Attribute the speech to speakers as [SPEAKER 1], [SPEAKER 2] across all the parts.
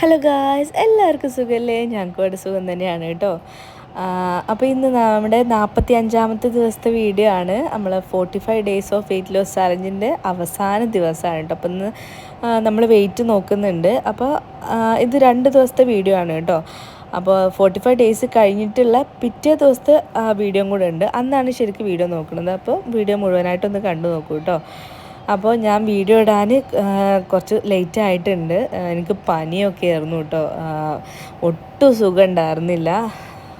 [SPEAKER 1] Hello guys എല്ലാവർക്കും സുഖമല്ലേ ഞങ്ങൾക്ക് ഇവിടെ സുഖം തന്നെയാണ് കേട്ടോ. അപ്പോൾ ഇന്ന് നമ്മുടെ നാൽപ്പത്തി അഞ്ചാമത്തെ ദിവസത്തെ വീഡിയോ ആണ്. നമ്മൾ forty five days of weight loss ചാലഞ്ചിന്റെ അവസാന ദിവസമാണ് കേട്ടോ. അപ്പം ഇന്ന് നമ്മൾ വെയിറ്റ് നോക്കുന്നുണ്ട്. അപ്പോൾ ഇത് രണ്ട് ദിവസത്തെ വീഡിയോ ആണ് കേട്ടോ. അപ്പോൾ ഫോർട്ടി ഫൈവ് ഡേയ്സ് കഴിഞ്ഞിട്ടുള്ള പിറ്റേ ദിവസത്തെ വീഡിയോയും കൂടെ ഉണ്ട്. അന്നാണ് ശരിക്കും വീഡിയോ നോക്കുന്നത്. അപ്പോൾ വീഡിയോ മുഴുവനായിട്ടൊന്ന് കണ്ടു നോക്കൂ കേട്ടോ. അപ്പോൾ ഞാൻ വീഡിയോ ഇടാൻ കുറച്ച് ലേറ്റ് ആയിട്ടുണ്ട്. എനിക്ക് പനിയൊക്കെ ആയിരുന്നു കേട്ടോ. ഒട്ടും സുഖം ഉണ്ടായിരുന്നില്ല.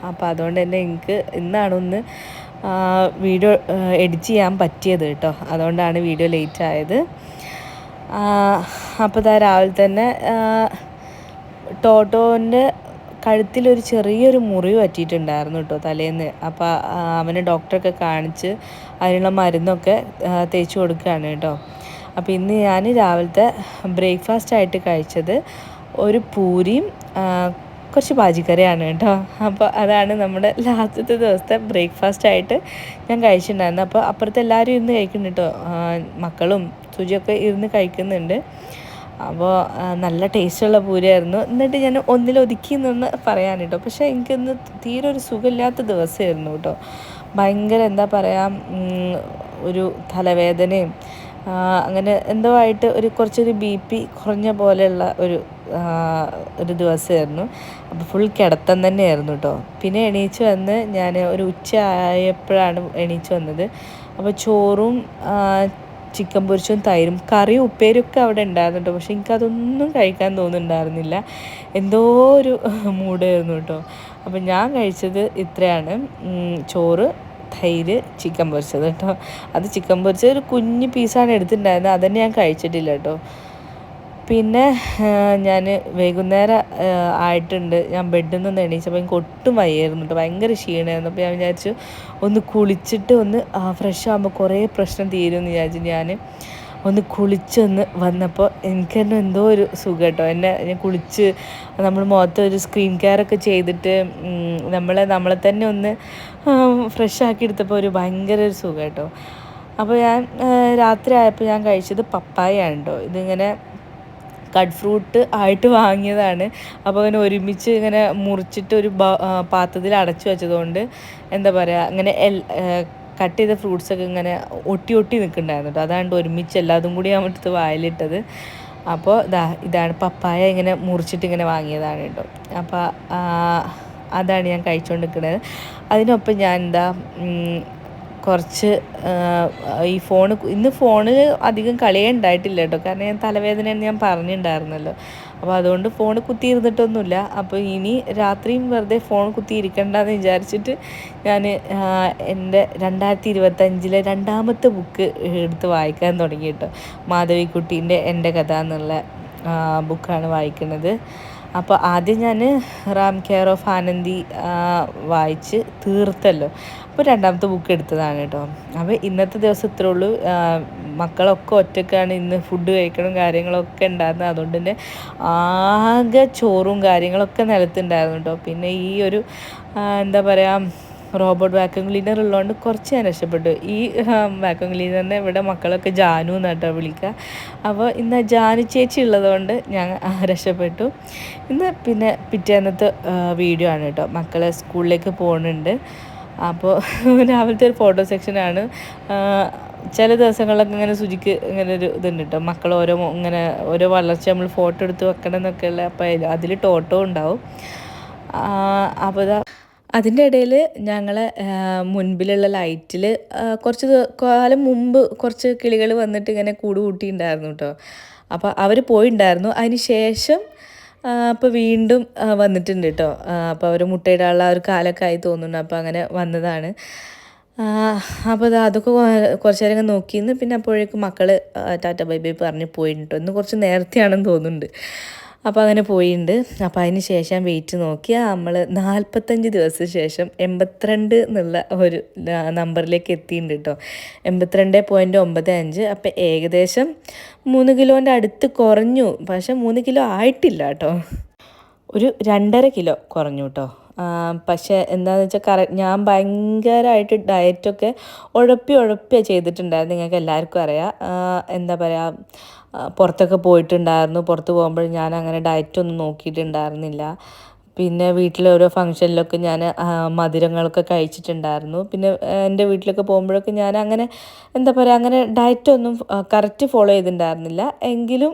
[SPEAKER 1] അപ്പോൾ അതുകൊണ്ട് തന്നെ എനിക്ക് ഇന്നാണ് ഒന്ന് വീഡിയോ എഡിറ്റ് ചെയ്യാൻ പറ്റിയത് കേട്ടോ. അതുകൊണ്ടാണ് വീഡിയോ ലേറ്റ് ആയത്. അപ്പോൾ ഇതാ രാവിലെ തന്നെ ടോട്ടോന്റെ കഴുത്തിലൊരു ചെറിയൊരു മുറിവ് പറ്റിയിട്ടുണ്ടായിരുന്നു കേട്ടോ തലേന്ന്. അപ്പോൾ അവനെ ഡോക്ടറൊക്കെ കാണിച്ച് അതിനുള്ള മരുന്നൊക്കെ തേച്ച് കൊടുക്കുകയാണ് കേട്ടോ. അപ്പോൾ ഇന്ന് ഞാൻ രാവിലത്തെ ബ്രേക്ക്ഫാസ്റ്റ് ആയിട്ട് കഴിച്ചത് ഒരു പൂരിയും കുറച്ച് പാചിക്കറിയാണ് കേട്ടോ. അപ്പോൾ അതാണ് നമ്മുടെ ലാസ്റ്റത്തെ ദിവസത്തെ ബ്രേക്ക്ഫാസ്റ്റ് ആയിട്ട് ഞാൻ കഴിച്ചിട്ടുണ്ടായിരുന്നു അപ്പോൾ അപ്പുറത്ത് എല്ലാവരും ഇരുന്ന് കഴിക്കുന്നുണ്ട് കേട്ടോ. മക്കളും സുജിയൊക്കെ ഇരുന്ന് കഴിക്കുന്നുണ്ട്. അപ്പോൾ നല്ല ടേസ്റ്റുള്ള പൂരിയായിരുന്നു. എന്നിട്ട് ഞാൻ ഒന്നിലൊതുക്കി നിന്ന് പറയാൻ കേട്ടോ. പക്ഷേ എനിക്കിന്ന് തീരെ ഒരു സുഖമില്ലാത്ത ദിവസമായിരുന്നു കേട്ടോ. ഭയങ്കര എന്താ പറയുക ഒരു തലവേദനയും അങ്ങനെ എന്തോ ആയിട്ട് ഒരു കുറച്ചൊരു ബി പി കുറഞ്ഞ പോലെയുള്ള ഒരു ഒരു ദിവസമായിരുന്നു. അപ്പോൾ ഫുൾ കിടത്തം തന്നെയായിരുന്നു കേട്ടോ. പിന്നെ എണീച്ച് വന്ന് ഞാൻ ഒരു ഉച്ച ആയപ്പോഴാണ് എണീച്ച് വന്നത്. അപ്പോൾ ചോറും ചിക്കൻ പൊരിച്ചും തൈരും കറിയും ഉപ്പേരിയൊക്കെ അവിടെ ഉണ്ടായിരുന്നു പക്ഷെ എനിക്കതൊന്നും കഴിക്കാൻ തോന്നുന്നുണ്ടായിരുന്നില്ല. എന്തോ ഒരു മൂടായിരുന്നു കേട്ടോ. അപ്പം ഞാൻ കഴിച്ചത് ഇത്രയാണ്. ചോറ് തൈര് ചിക്കൻ പൊരിച്ചത് കേട്ടോ. അത് ചിക്കൻ പൊരിച്ചത് ഒരു കുഞ്ഞ് പീസാണ് എടുത്തിട്ടുണ്ടായിരുന്നത്. അതന്നെ ഞാൻ കഴിച്ചിട്ടില്ല കേട്ടോ. പിന്നെ ഞാൻ വൈകുന്നേരം ആയിട്ടുണ്ട്. ഞാൻ ബെഡിൽ നിന്ന് എണീച്ചപ്പോൾ എനിക്ക് ഒട്ടും വയ്യായിരുന്നു കേട്ടോ ഭയങ്കര ക്ഷീണമായിരുന്നു അപ്പോൾ ഞാൻ വിചാരിച്ചു ഒന്ന് കുളിച്ചിട്ട് ഒന്ന് ഫ്രഷ് ആകുമ്പോൾ കുറേ പ്രശ്നം തീരുമെന്ന് വിചാരിച്ചു ഞാൻ ഒന്ന് കുളിച്ചൊന്ന് വന്നപ്പോൾ എനിക്ക് തന്നെ എന്തോ ഒരു സുഖം കേട്ടോ എന്നെ ഞാൻ കുളിച്ച് നമ്മൾ മുഖത്ത് ഒരു സ്ക്രീൻ കെയർ ഒക്കെ ചെയ്തിട്ട് നമ്മളെ നമ്മളെ തന്നെ ഒന്ന് ഫ്രഷ് ആക്കി എടുത്തപ്പോൾ ഒരു ഭയങ്കര ഒരു സുഖം കേട്ടോ അപ്പോൾ ഞാൻ രാത്രി ആയപ്പോൾ ഞാൻ കഴിച്ചത് പപ്പായ ഉണ്ടോ ഇതിങ്ങനെ കട്ട് ഫ്രൂട്ട് ആയിട്ട് വാങ്ങിയതാണ്. അപ്പോൾ അങ്ങനെ ഒരുമിച്ച് ഇങ്ങനെ മുറിച്ചിട്ട് ഒരു പാത്രത്തിൽ അടച്ചു വെച്ചതുകൊണ്ട് എന്താ പറയുക അങ്ങനെ കട്ട് ചെയ്ത ഫ്രൂട്ട്സൊക്കെ ഇങ്ങനെ ഒട്ടി ഒട്ടി നിൽക്കുന്നുണ്ടായിരുന്നു കേട്ടോ. അതാണ്ട് ഒരുമിച്ച് എല്ലാതും കൂടി ഞാൻ എടുത്ത് വായിലിട്ടത്. അപ്പോൾ ഇതാ ഇതാണ് പപ്പായ ഇങ്ങനെ മുറിച്ചിട്ട് ഇങ്ങനെ വാങ്ങിയതാണ് കേട്ടോ. അപ്പോൾ അതാണ് ഞാൻ കഴിച്ചുകൊണ്ടിരിക്കുന്നത് അതിനൊപ്പം ഞാൻ എന്താ കുറച്ച് ഈ ഫോൺ ഇന്ന് ഫോണിൽ അധികം കളിയേ ഉണ്ടായിട്ടില്ല കേട്ടോ. കാരണം ഞാൻ തലവേദനയെന്ന് ഞാൻ പറഞ്ഞിട്ടുണ്ടായിരുന്നല്ലോ അപ്പോൾ അതുകൊണ്ട് ഫോൺ കുത്തിയിരുന്നിട്ടൊന്നുമില്ല. അപ്പോൾ ഇനി രാത്രിയും വെറുതെ ഫോൺ കുത്തിയിരിക്കണ്ടെന്ന് വിചാരിച്ചിട്ട് ഞാൻ എന്റെ രണ്ടായിരത്തി ഇരുപത്തഞ്ചിലെ രണ്ടാമത്തെ ബുക്ക് എടുത്ത് വായിക്കാൻ തുടങ്ങി കേട്ടോ. മാധവിക്കുട്ടീന്റെ എന്റെ കഥ എന്നുള്ള ബുക്കാണ് വായിക്കുന്നത്. അപ്പോൾ ആദ്യം ഞാൻ റാം കെയർ ഓഫ് ആനന്ദി വായിച്ച് തീർത്തല്ലോ. അപ്പോൾ രണ്ടാമത്തെ ബുക്ക് എടുത്തതാണ് കേട്ടോ അപ്പോൾ ഇന്നത്തെ ദിവസം ഇത്രേ ഉള്ളൂ. മക്കളൊക്കെ ഒറ്റക്കാണ്. ഇന്ന് ഫുഡ് കഴിക്കണം കാര്യങ്ങളൊക്കെ ഉണ്ടായിരുന്നത് അതുകൊണ്ട് തന്നെ ആകെ ചോറും കാര്യങ്ങളൊക്കെ നിലത്തുണ്ടായിരുന്നു കേട്ടോ പിന്നെ ഈ ഒരു എന്താ പറയുക റോബോട്ട് വാക്യൂം ക്ലീനർ ഉള്ളതുകൊണ്ട് കുറച്ച് ഞാൻ രക്ഷപ്പെട്ടു. ഈ വാക്യൂം ക്ലീനറിനെ ഇവിടെ മക്കളൊക്കെ ജാനു എന്നാട്ടോ വിളിക്കുക അപ്പോൾ ഇന്ന് ജാനു ചേച്ചി ഉള്ളതുകൊണ്ട് ഞാൻ രക്ഷപ്പെട്ടു. ഇന്ന് പിന്നെ പിറ്റേന്നത്തെ വീഡിയോ ആണ് കേട്ടോ മക്കളെ സ്കൂളിലേക്ക് പോകുന്നുണ്ട് അപ്പോൾ രാവിലത്തെ ഒരു ഫോട്ടോ സെക്ഷനാണ് ചില ദിവസങ്ങളിലൊക്കെ ഇങ്ങനെ സുജിക്ക് ഇങ്ങനെ ഒരു ഇതുണ്ട് കേട്ടോ മക്കൾ ഓരോ ഇങ്ങനെ ഓരോ വളർച്ച നമ്മൾ ഫോട്ടോ എടുത്ത് വെക്കണം എന്നൊക്കെയുള്ള അപ്പോൾ അതിൽ ടോട്ടോ ഉണ്ടാവും. അപ്പോൾ അതിന്റെ ഇടയിൽ ഞങ്ങൾ മുൻപിലുള്ള ലൈറ്റിൽ കുറച്ച് കാലം മുമ്പ് കുറച്ച് കിളികൾ വന്നിട്ട് ഇങ്ങനെ കൂട് കൂട്ടിയിട്ടുണ്ടായിരുന്നു കേട്ടോ അപ്പോൾ അവർ പോയിട്ടുണ്ടായിരുന്നു അതിന് ശേഷം അപ്പോൾ വീണ്ടും വന്നിട്ടുണ്ട് കേട്ടോ അപ്പോൾ അവർ മുട്ടയിടാനുള്ള ഒരു കാലൊക്കെ ആയി തോന്നുന്നു. അപ്പോൾ അങ്ങനെ വന്നതാണ്. അപ്പോൾ അതൊക്കെ കുറച്ച് നേരം നോക്കിയിരുന്നു പിന്നെ അപ്പോഴേക്കും മക്കൾ ടാറ്റ ബൈ ബൈ പറഞ്ഞ് പോയിട്ടുണ്ടോ ഇന്ന് കുറച്ച് നേരത്തെയാണെന്ന് തോന്നുന്നുണ്ട്. അപ്പോൾ അങ്ങനെ പോയിട്ടുണ്ട് അപ്പോൾ അതിന് ശേഷം വെയിറ്റ് നോക്കിയാൽ നമ്മൾ നാൽപ്പത്തഞ്ച് ദിവസത്തിന് ശേഷം എൺപത്തിരണ്ട് എന്നുള്ള ഒരു നമ്പറിലേക്ക് എത്തിയിട്ടുണ്ട് കേട്ടോ എൺപത്തിരണ്ട് പോയിന്റ് ഒമ്പത് അഞ്ച്. അപ്പോൾ ഏകദേശം മൂന്ന് കിലോന്റെ അടുത്ത് കുറഞ്ഞു. പക്ഷേ മൂന്ന് കിലോ ആയിട്ടില്ല കേട്ടോ ഒരു രണ്ടര കിലോ കുറഞ്ഞു കേട്ടോ പക്ഷേ എന്താണെന്ന് വെച്ചാൽ കറ ഞാൻ ഭയങ്കരമായിട്ട് ഡയറ്റൊക്കെ ഉഴപ്പി ഉഴപ്പിയാണ് ചെയ്തിട്ടുണ്ടായിരുന്നു നിങ്ങൾക്ക് എല്ലാവർക്കും അറിയാം. എന്താ പറയുക പുറത്തൊക്കെ പോയിട്ടുണ്ടായിരുന്നു. പുറത്ത് പോകുമ്പോൾ ഞാൻ അങ്ങനെ ഡയറ്റൊന്നും നോക്കിയിട്ടുണ്ടായിരുന്നില്ല. പിന്നെ വീട്ടിലെ ഓരോ ഫംഗ്ഷനിലൊക്കെ ഞാൻ മധുരങ്ങളൊക്കെ കഴിച്ചിട്ടുണ്ടായിരുന്നു. പിന്നെ എന്റെ വീട്ടിലൊക്കെ പോകുമ്പോഴൊക്കെ ഞാൻ അങ്ങനെ എന്താ പറയുക അങ്ങനെ ഡയറ്റൊന്നും കറക്റ്റ് ഫോളോ ചെയ്തിട്ടുണ്ടായിരുന്നില്ല. എങ്കിലും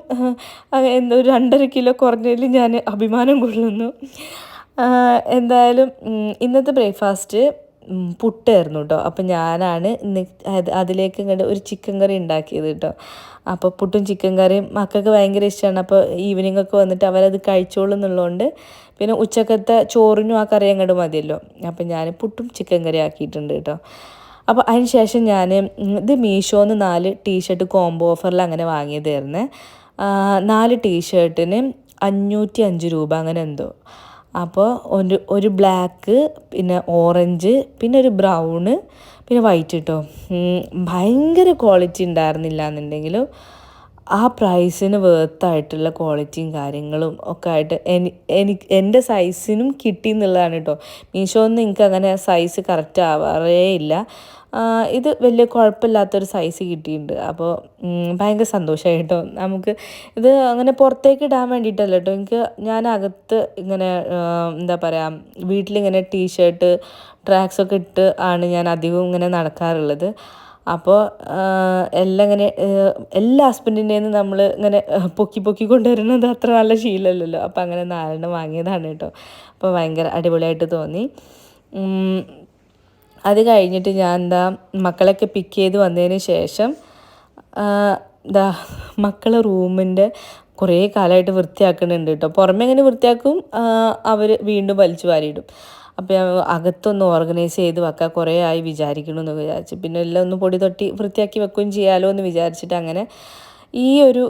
[SPEAKER 1] എന്തോ രണ്ടര കിലോ കുറഞ്ഞതിൽ ഞാൻ അഭിമാനം കൊള്ളുന്നു. എന്തായാലും ഇന്നത്തെ ബ്രേക്ക്ഫാസ്റ്റ് പുട്ടായിരുന്നു കേട്ടോ അപ്പം ഞാനാണ് അതിലേക്ക് ഇങ്ങോട്ട് ഒരു ചിക്കൻ കറി ഉണ്ടാക്കിയത് കേട്ടോ അപ്പോൾ പുട്ടും ചിക്കൻ കറിയും മക്കൾക്ക് ഭയങ്കര ഇഷ്ടമാണ് അപ്പോൾ ഈവനിങ് ഒക്കെ വന്നിട്ട് അവരത് കഴിച്ചോളും എന്നുള്ളതുകൊണ്ട് പിന്നെ ഉച്ചക്കത്തെ ചോറിനും ആ കറി അങ്ങോട്ട് മതിയല്ലോ. അപ്പം ഞാൻ പുട്ടും ചിക്കൻ കറി ആക്കിയിട്ടുണ്ട് കേട്ടോ അപ്പോൾ അതിന് ശേഷം ഞാൻ ഇത് മീഷോന്ന് നാല് ടീഷർട്ട് കോംബോ ഓഫറിൽ അങ്ങനെ വാങ്ങിയതായിരുന്നേ. നാല് ടീഷർട്ടിന് അഞ്ഞൂറ്റി അഞ്ച് രൂപ അങ്ങനെ എന്തോ. അപ്പോൾ ഒരു ഒരു ബ്ലാക്ക് പിന്നെ ഓറഞ്ച് പിന്നെ ഒരു ബ്രൗണ് പിന്നെ വൈറ്റ് കേട്ടോ ഭയങ്കര ക്വാളിറ്റി ഉണ്ടായിരുന്നില്ല എന്നുണ്ടെങ്കിലും ആ പ്രൈസിന് വേർത്തായിട്ടുള്ള ക്വാളിറ്റിയും കാര്യങ്ങളും ഒക്കെ ആയിട്ട് എനി എനിക്ക് എന്റെ സൈസിനും കിട്ടി എന്നുള്ളതാണ് കേട്ടോ മീഷോന്ന് എനിക്ക് അങ്ങനെ സൈസ് കറക്റ്റ് ആവാറേ ഇല്ല. ഇത് വലിയ കുഴപ്പമില്ലാത്തൊരു സൈസ് കിട്ടിയിട്ടുണ്ട്. അപ്പോൾ ഭയങ്കര സന്തോഷമായി കേട്ടോ. നമുക്ക് ഇത് അങ്ങനെ പുറത്തേക്ക് ഇടാൻ വേണ്ടിയിട്ടല്ല കേട്ടോ. എനിക്ക് ഞാൻ അകത്ത് ഇങ്ങനെ എന്താ പറയുക വീട്ടിലിങ്ങനെ ടീഷർട്ട് ട്രാക്സൊക്കെ ഇട്ട് ആണ് ഞാൻ അധികവും ഇങ്ങനെ നടക്കാറുള്ളത്. അപ്പോൾ എല്ലാം ഇങ്ങനെ എല്ലാ ഹസ്ബൻഡിന്റെയും നമ്മൾ ഇങ്ങനെ പൊക്കി പൊക്കി കൊണ്ടുവരുന്നത് അത്ര നല്ല ശീലമല്ലല്ലോ. അപ്പോൾ അങ്ങനെ നാലെണ്ണം വാങ്ങിയതാണ് കേട്ടോ. അപ്പോൾ ഭയങ്കര അടിപൊളിയായിട്ട് തോന്നി. അത് കഴിഞ്ഞിട്ട് ഞാൻ എന്താ മക്കളൊക്കെ പിക്ക് ചെയ്ത് വന്നതിന് ശേഷം എന്താ മക്കളെ റൂമിന്റെ കുറേ കാലമായിട്ട് വൃത്തിയാക്കുന്നുണ്ട് കേട്ടോ പുറമെ എങ്ങനെ വൃത്തിയാക്കും? അവർ വീണ്ടും വലിച്ചു വാരിയിടും. അപ്പോൾ അകത്തൊന്ന് ഓർഗനൈസ് ചെയ്ത് വെക്കാൻ കുറേ ആയി വിചാരിക്കണമെന്ന് വിചാരിച്ചു. പിന്നെ എല്ലാം ഒന്ന് പൊടി തൊട്ടി വൃത്തിയാക്കി വെക്കുകയും ചെയ്യാമല്ലോ എന്ന് വിചാരിച്ചിട്ട് അങ്ങനെ ഈ ഒരു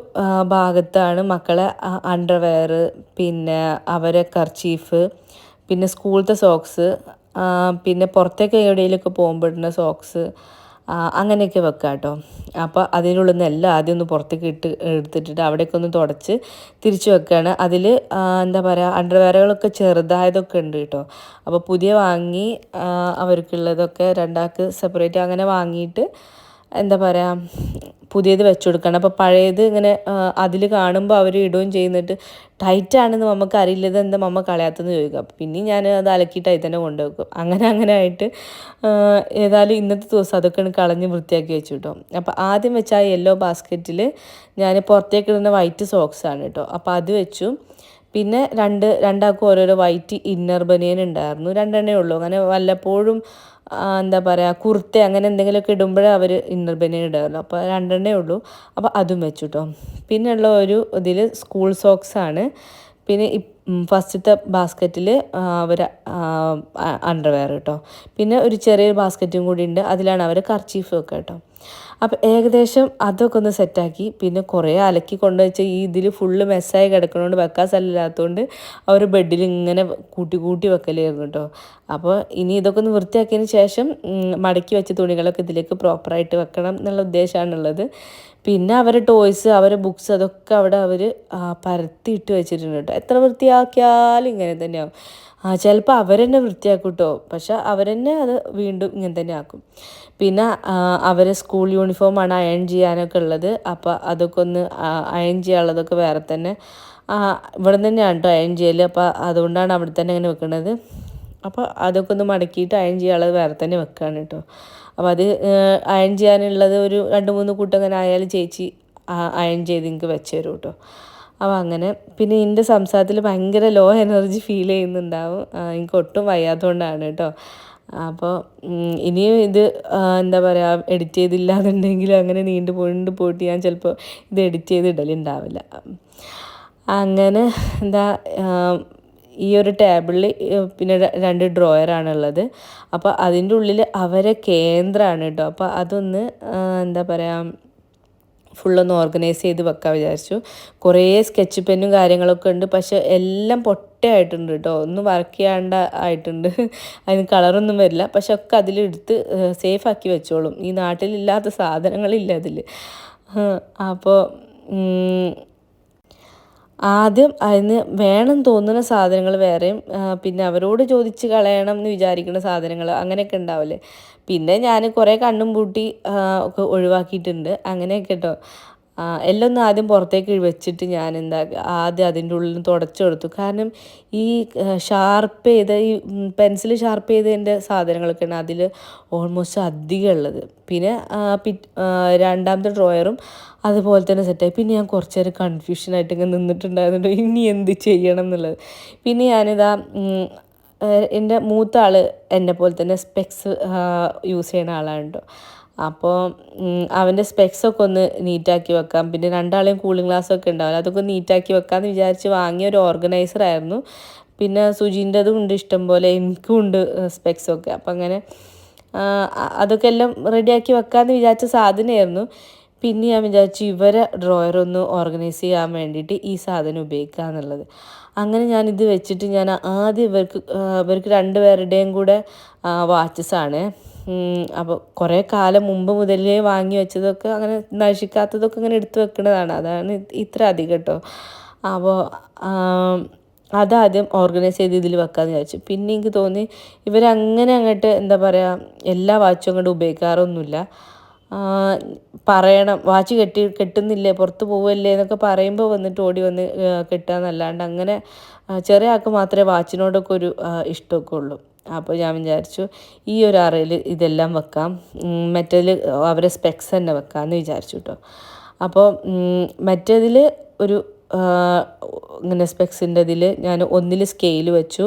[SPEAKER 1] ഭാഗത്താണ് മക്കളെ അണ്ടർവെയർ പിന്നെ അവരെ കർച്ചീഫ് പിന്നെ സ്കൂളത്തെ സോക്സ് പിന്നെ പുറത്തേക്ക് എവിടെയെങ്കിലുമൊക്കെ പോകുമ്പോഴുന്ന സോക്സ് അങ്ങനെയൊക്കെ വെക്കാം കേട്ടോ അപ്പോൾ അതിനുള്ളിൽ നിന്ന് എല്ലാം ആദ്യം ഒന്ന് പുറത്തേക്ക് ഇട്ട് എടുത്തിട്ടിട്ട് അവിടെയൊക്കെ ഒന്ന് തുടച്ച് തിരിച്ചു വെക്കുകയാണ് അതിൽ എന്താ പറയുക അണ്ടർവെയറുകളൊക്കെ ചെറുതായതൊക്കെ ഉണ്ട് കേട്ടോ അപ്പോൾ പുതിയ വാങ്ങി അവർക്കുള്ളതൊക്കെ രണ്ടാൾക്ക് സെപ്പറേറ്റ് അങ്ങനെ വാങ്ങിയിട്ട് എന്താ പറയുക പുതിയത് വെച്ചു കൊടുക്കണം അപ്പോൾ പഴയത് ഇങ്ങനെ അതിൽ കാണുമ്പോൾ അവർ ഇടുകയും ചെയ്യുന്നിട്ട് ടൈറ്റ് ആണെന്ന് മമ്മക്ക് അറിയില്ലത് എന്താ മമ്മ കളയാത്തെന്ന് ചോദിക്കുക പിന്നെയും ഞാൻ അത് അലക്കിയിട്ട് അതിൽ തന്നെ കൊണ്ടുവെക്കും. അങ്ങനെ അങ്ങനെ ആയിട്ട് ഏതായാലും ഇന്നത്തെ ദിവസം അതൊക്കെ കളഞ്ഞ് വൃത്തിയാക്കി വെച്ചു കേട്ടോ അപ്പോൾ ആദ്യം വെച്ച ആ യെല്ലോ ബാസ്ക്കറ്റിൽ ഞാൻ പുറത്തേക്ക് ഇടുന്ന വൈറ്റ് സോക്സ് ആണ് കേട്ടോ അപ്പോൾ അത് വെച്ചു. പിന്നെ രണ്ട് രണ്ടാൾക്കും ഓരോരോ വൈറ്റ് ഇന്നർ ബനിയൻ ഉണ്ടായിരുന്നു. രണ്ടെണ്ണേ ഉള്ളൂ. അങ്ങനെ വല്ലപ്പോഴും എന്താ പറയുക കുർത്ത അങ്ങനെ എന്തെങ്കിലുമൊക്കെ ഇടുമ്പോഴേ അവർ ഇന്നർ ബനിയൻ ഇടാറുള്ളൂ. അപ്പോൾ രണ്ടെണ്ണേ ഉള്ളൂ. അപ്പോൾ അതും വെച്ചു കേട്ടോ പിന്നെയുള്ള ഒരു ഇതിൽ സ്കൂൾ സോക്സാണ് പിന്നെ പിന്നെ ഫസ്റ്റത്തെ ബാസ്ക്കറ്റിൽ അവർ അണ്ടർവെയർ കേട്ടോ പിന്നെ ഒരു ചെറിയൊരു ബാസ്ക്കറ്റും കൂടി ഉണ്ട്. അതിലാണ് അവർ കർച്ചീഫ് ഒക്കെ കേട്ടോ അപ്പോൾ ഏകദേശം അതൊക്കെ ഒന്ന് സെറ്റാക്കി പിന്നെ കുറേ അലക്കി കൊണ്ടുവച്ച ഈ ഇതിൽ ഫുള്ള് മെസ്സായി കിടക്കണോണ്ട് വെക്കാൻ സ്ഥലമില്ലാത്തതുകൊണ്ട് അവർ ബെഡിൽ ഇങ്ങനെ കൂട്ടി കൂട്ടി വെക്കലായിരുന്നു കേട്ടോ അപ്പോൾ ഇനി ഇതൊക്കെ ഒന്ന് വൃത്തിയാക്കിയതിന് ശേഷം മടക്കി വെച്ച തുണികളൊക്കെ ഇതിലേക്ക് പ്രോപ്പറായിട്ട് വെക്കണം എന്നുള്ള ഉദ്ദേശമാണുള്ളത് പിന്നെ അവരെ ടോയ്സ് അവരെ ബുക്സ് അതൊക്കെ അവിടെ അവർ പരത്തിയിട്ട് വെച്ചിട്ടുണ്ട് കേട്ടോ എത്ര വൃത്തിയാക്കിയാലും ഇങ്ങനെ തന്നെയാവും. ചിലപ്പോൾ അവരെന്നെ വൃത്തിയാക്കും കേട്ടോ പക്ഷെ അവരെന്നെ അത് വീണ്ടും ഇങ്ങനെ തന്നെ ആക്കും. പിന്നെ അവരെ സ്കൂൾ യൂണിഫോമാണ് അയൺ ചെയ്യാനൊക്കെ ഉള്ളത്. അപ്പോൾ അതൊക്കെ ഒന്ന് അയൺ ചെയ്യാനുള്ളതൊക്കെ വേറെ തന്നെ ഇവിടെ തന്നെയാണ് കേട്ടോ അയൺ ചെയ്യൽ അപ്പോൾ അതുകൊണ്ടാണ് അവിടെ തന്നെ ഇങ്ങനെ വെക്കുന്നത് അപ്പോൾ അതൊക്കെ ഒന്ന് മടക്കിയിട്ട് അയൺ ചെയ്യാനുള്ളത് വേറെ തന്നെ വെക്കുകയാണ് കേട്ടോ അപ്പോൾ അത് അയൺ ചെയ്യാനുള്ളത് ഒരു രണ്ട് മൂന്ന് കൂട്ടം അങ്ങനെ ആയാലും ചേച്ചി അയൺ ചെയ്ത് എനിക്ക് വെച്ച് തരും കേട്ടോ അപ്പോൾ അങ്ങനെ പിന്നെ എന്റെ സംസാരത്തിൽ ഭയങ്കര ലോ എനർജി ഫീൽ ചെയ്യുന്നുണ്ടാവും. എനിക്ക് ഒട്ടും വയ്യാത്തതുകൊണ്ടാണ് കേട്ടോ അപ്പോൾ ഇനിയും ഇത് എന്താ പറയുക എഡിറ്റ് ചെയ്തില്ല എന്നുണ്ടെങ്കിൽ അങ്ങനെ നീണ്ടു പോയിട്ട് പോയിട്ട് ഞാൻ ചിലപ്പോൾ ഇത് എഡിറ്റ് ചെയ്ത് ഇടലുണ്ടാവില്ല. അങ്ങനെ എന്താ ഈ ഒരു ടേബിളിൽ പിന്നെ രണ്ട് ഡ്രോയറാണുള്ളത് അപ്പോൾ അതിന്റെ ഉള്ളിൽ അവരെ കേന്ദ്രമാണ് കേട്ടോ അപ്പോൾ അതൊന്ന് എന്താ പറയുക ഫുള്ളൊന്ന് ഓർഗനൈസ് ചെയ്ത് വെക്കാൻ വിചാരിച്ചു. കുറേ സ്കെച്ച് പെന്നും കാര്യങ്ങളൊക്കെ ഉണ്ട്. പക്ഷെ എല്ലാം പൊട്ടയായിട്ടുണ്ട് കേട്ടോ ഒന്നും വർക്ക് ചെയ്യാണ്ട ആയിട്ടുണ്ട്. അതിന് കളറൊന്നും വരില്ല. പക്ഷെ ഒക്കെ അതിലെടുത്ത് സേഫ് ആക്കി വെച്ചോളും. ഈ നാട്ടിലില്ലാത്ത സാധനങ്ങളില്ല അതിൽ അപ്പോൾ ആദ്യം അതിന് വേണം തോന്നുന്ന സാധനങ്ങൾ വേറെയും പിന്നെ അവരോട് ചോദിച്ച് കളയണം എന്ന് വിചാരിക്കുന്ന സാധനങ്ങൾ അങ്ങനെയൊക്കെ ഉണ്ടാവില്ലേ? പിന്നെ ഞാൻ കുറേ കണ്ണും പൂട്ടി ഒക്കെ ഒഴിവാക്കിയിട്ടുണ്ട്. അങ്ങനെയൊക്കെ കേട്ടോ. ആ, എല്ലാം ഒന്ന് ആദ്യം പുറത്തേക്ക് വെച്ചിട്ട് ഞാൻ എന്താ ആദ്യം അതിന്റെ ഉള്ളിൽ തുടച്ചു കൊടുത്തു. കാരണം ഈ ഷാർപ്പ് ചെയ്ത ഈ പെൻസിൽ ഷാർപ്പ് ചെയ്തതിന്റെ സാധനങ്ങളൊക്കെയാണ് അതിൽ ഓൾമോസ്റ്റ് അധികം ഉള്ളത്. പിന്നെ രണ്ടാമത്തെ ഡ്രോയറും അതുപോലെ തന്നെ സെറ്റായി പിന്നെ ഞാൻ കുറച്ച് നേരം കൺഫ്യൂഷനായിട്ട് ഇങ്ങനെ നിന്നിട്ടുണ്ടായിരുന്നു. ഇനി എന്ത് ചെയ്യണം എന്നുള്ളത്. പിന്നെ ഞാനിതാ എന്റെ മൂത്ത ആൾ എന്നെ പോലെ തന്നെ സ്പെക്സ് യൂസ് ചെയ്യുന്ന ആളാണ് കേട്ടോ അപ്പോൾ അവന്റെ സ്പെക്സൊക്കെ ഒന്ന് നീറ്റാക്കി വെക്കാം. പിന്നെ രണ്ടാളെയും കൂളിംഗ് ഗ്ലാസ്സൊക്കെ ഉണ്ടാവില്ല. അതൊക്കെ നീറ്റാക്കി വെക്കാമെന്ന് വിചാരിച്ച് വാങ്ങിയ ഒരു ഓർഗനൈസർ ആയിരുന്നു. പിന്നെ സുജീന്റെതും ഉണ്ട് ഇഷ്ടം പോലെ എനിക്കും ഉണ്ട് സ്പെക്സൊക്കെ അപ്പം അങ്ങനെ അതൊക്കെ എല്ലാം റെഡിയാക്കി വെക്കാമെന്ന് വിചാരിച്ച സാധനമായിരുന്നു. പിന്നെ ഞാൻ വിചാരിച്ചു ഇവരെ ഡ്രോയർ ഒന്ന് ഓർഗനൈസ് ചെയ്യാൻ വേണ്ടിയിട്ട് ഈ സാധനം ഉപയോഗിക്കുക എന്നുള്ളത്. അങ്ങനെ ഞാൻ ഇത് വെച്ചിട്ട് ഞാൻ ആദ്യം ഇവർക്ക് ഇവർക്ക് രണ്ടുപേരുടെയും കൂടെ വാച്ചസ് ആണ്. അപ്പോൾ കുറേ കാലം മുമ്പ് മുതലേ വാങ്ങി വെച്ചതൊക്കെ അങ്ങനെ നശിക്കാത്തതൊക്കെ ഇങ്ങനെ എടുത്തു വെക്കുന്നതാണ് അതാണ് ഇത്ര അധികം കേട്ടോ. അപ്പോൾ അതാദ്യം ഓർഗനൈസ് ചെയ്ത് ഇതിൽ വെക്കാമെന്ന് വിചാരിച്ചു. പിന്നെ എനിക്ക് തോന്നി ഇവരങ്ങനെ അങ്ങോട്ട് എന്താ പറയുക എല്ലാ വാച്ചും അങ്ങോട്ട് ഉപയോഗിക്കാറൊന്നുമില്ല. പറയണം വാച്ച് കെട്ടി കെട്ടുന്നില്ലേ പുറത്ത് പോവല്ലേ എന്നൊക്കെ പറയുമ്പോൾ വന്നിട്ട് ഓടി വന്ന് കെട്ടുക എന്നല്ലാണ്ട് അങ്ങനെ ചെറിയ ആൾക്ക് മാത്രമേ വാച്ചിനോടൊക്കെ ഒരു ഇഷ്ടമൊക്കെ ഉള്ളൂ. അപ്പോൾ ഞാൻ വിചാരിച്ചു ഈ ഒരു അറയിൽ ഇതെല്ലാം വെക്കാം. മറ്റേതിൽ അവരെ സ്പെക്സ് തന്നെ വെക്കാമെന്ന് വിചാരിച്ചു കേട്ടോ അപ്പോൾ മറ്റേതിൽ ഒരു ഇങ്ങനെ സ്പെക്സിന്റെ ഇതിൽ ഞാൻ ഒന്നിൽ സ്കെയിൽ വെച്ചു.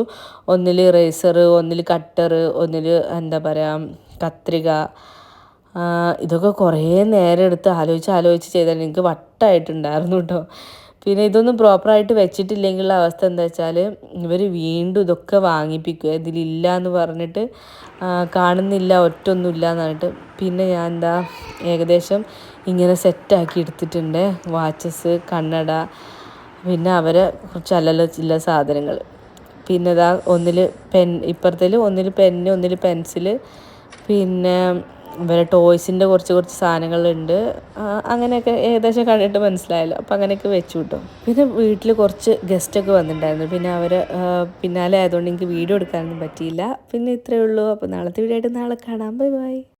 [SPEAKER 1] ഒന്നിൽ റേസർ ഒന്നിൽ കട്ടർ ഒന്നിൽ എന്താ പറയുക കത്രിക ഇതൊക്കെ കുറേ നേരം എടുത്ത് ആലോചിച്ച് ആലോചിച്ച് ചെയ്താൽ എനിക്ക് വട്ടായിട്ടുണ്ടായിരുന്നു കേട്ടോ പിന്നെ ഇതൊന്നും പ്രോപ്പറായിട്ട് വെച്ചിട്ടില്ലെങ്കിലുള്ള അവസ്ഥ എന്താ വെച്ചാൽ ഇവർ വീണ്ടും ഇതൊക്കെ വാങ്ങിപ്പിക്കുക. ഇതിലില്ല എന്ന് പറഞ്ഞിട്ട് കാണുന്നില്ല ഒറ്റൊന്നുമില്ല എന്ന് പിന്നെ ഞാൻ എന്താ ഏകദേശം ഇങ്ങനെ സെറ്റാക്കി എടുത്തിട്ടുണ്ട്. വാച്ചസ് കണ്ണട പിന്നെ അവരെ കുറച്ച് അല്ലല്ല ചില സാധനങ്ങൾ പിന്നെ ഇതാ ഒന്നിൽ പെൻ ഇപ്പുറത്തിൽ ഒന്നിൽ പെന്ന് ഒന്നിൽ പെൻസിൽ പിന്നെ ഇവരെ ടോയ്സിന്റെ കുറച്ച് കുറച്ച് സാധനങ്ങളുണ്ട്. അങ്ങനെയൊക്കെ ഏകദേശം കണ്ടിട്ട് മനസ്സിലായല്ലോ. അപ്പോൾ അങ്ങനെയൊക്കെ വെച്ചു കിട്ടും പിന്നെ വീട്ടിൽ കുറച്ച് ഗസ്റ്റൊക്കെ വന്നിട്ടുണ്ടായിരുന്നു. പിന്നെ അവർ പിന്നാലെ ആയതുകൊണ്ട് എനിക്ക് വീഡിയോ എടുക്കാനൊന്നും പറ്റിയില്ല. പിന്നെ ഇത്രയേ ഉള്ളൂ. അപ്പോൾ നാളത്തെ വീഡിയോ ആയിട്ട് നാളെ കാണാം. Bye bye